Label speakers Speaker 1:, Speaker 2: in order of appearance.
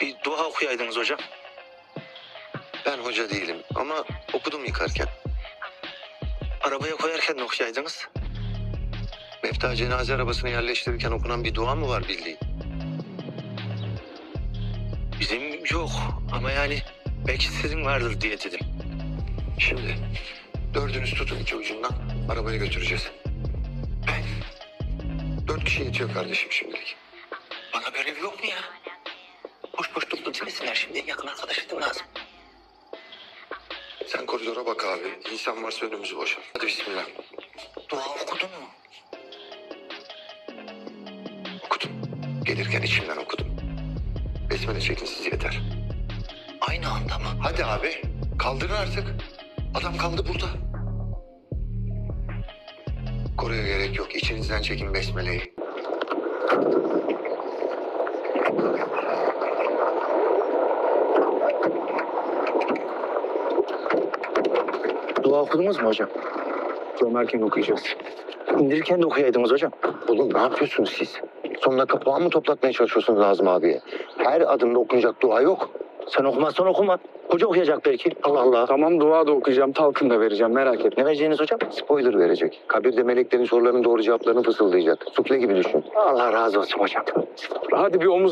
Speaker 1: Bir dua okuyaydınız hocam.
Speaker 2: Ben hoca değilim ama okudum yıkarken.
Speaker 1: Arabaya koyarken de okuyaydınız.
Speaker 2: Mefta cenaze arabasını yerleştirirken okunan bir dua mı var bildiğin?
Speaker 1: Bizim yok ama yani belki sizin vardır diye dedim.
Speaker 2: Şimdi dördünüz tutun iki ucundan arabaya götüreceğiz. Dört kişi yetiyor kardeşim şimdilik.
Speaker 1: Bana görev yok mu tuttu demesinler şimdi. Yakın arkadaşım lazım.
Speaker 2: Sen koridora bak abi. İnsan varsa önümüzü boşalt. Hadi bismillah.
Speaker 1: Dua okudun mu?
Speaker 2: Okudum. Gelirken içimden okudum. Besmele çekin siz yeter.
Speaker 1: Aynı anda mı?
Speaker 2: Hadi abi. Kaldırın artık. Adam kaldı burada. Koruya gerek yok. İçinizden çekin besmeleyi.
Speaker 1: Dua okudunuz mu hocam?
Speaker 3: Gömerken okuyacağız.
Speaker 1: İndirirken de okuyaydınız hocam.
Speaker 2: Oğlum ne yapıyorsunuz siz? Son dakika puan mı toplatmaya çalışıyorsunuz Nazım abiye? Her adımda okunacak dua yok.
Speaker 1: Sen okumazsan okuma. Hoca okuyacak belki. Allah Allah.
Speaker 3: Tamam dua da okuyacağım, talkın da vereceğim merak etme.
Speaker 1: Ne vereceğiniz hocam?
Speaker 2: Spoiler verecek. Kabirde meleklerin sorularının doğru cevaplarını fısıldayacak. Sufle gibi düşün.
Speaker 1: Allah razı olsun hocam.
Speaker 3: Hadi bir omuz